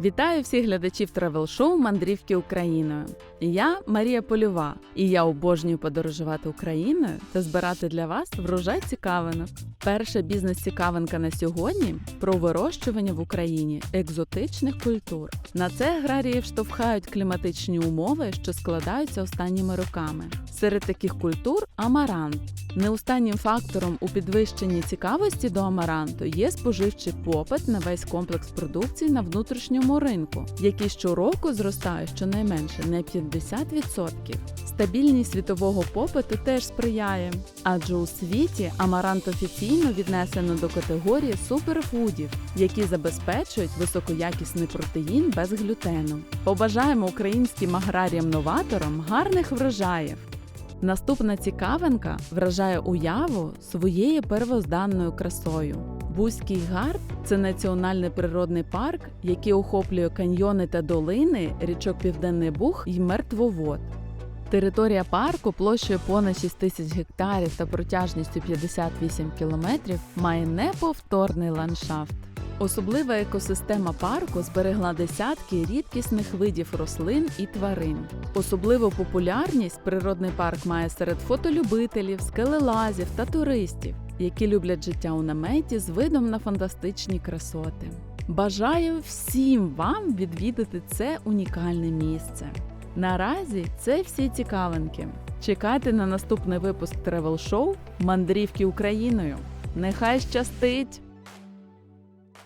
Вітаю всіх глядачів тревел-шоу Мандрівки Україною. Я Марія Польова, і я обожнюю подорожувати Україною та збирати для вас врожай цікавинок. Перша бізнес-цікавинка на сьогодні про вирощування в Україні екзотичних культур. На це аграріїв штовхають кліматичні умови, що складаються останніми роками. Серед таких культур амарант. Неостаннім фактором у підвищенні цікавості до амаранту є споживчий попит на весь комплекс продукції на внутрішньому ринку, який щороку зростає щонайменше на 50%. Стабільність світового попиту теж сприяє, адже у світі амарант офіційно віднесено до категорії суперфудів, які забезпечують високоякісний протеїн без глютену. Побажаємо українським аграріям-новаторам гарних врожаїв! Наступна цікавинка вражає уяву своєю первозданною красою. Бузький Гар це національний природний парк, який охоплює каньйони та долини, річок Південний Буг і Мертвовод. Територія парку площею понад 6 тисяч гектарів та протяжністю 58 кілометрів має неповторний ландшафт. Особлива екосистема парку зберегла десятки рідкісних видів рослин і тварин. Особливу популярність природний парк має серед фотолюбителів, скелелазів та туристів, які люблять життя у наметі з видом на фантастичні красоти. Бажаю всім вам відвідати це унікальне місце. Наразі це всі цікавинки. Чекайте на наступний випуск тревел-шоу Мандрівки Україною. Нехай щастить!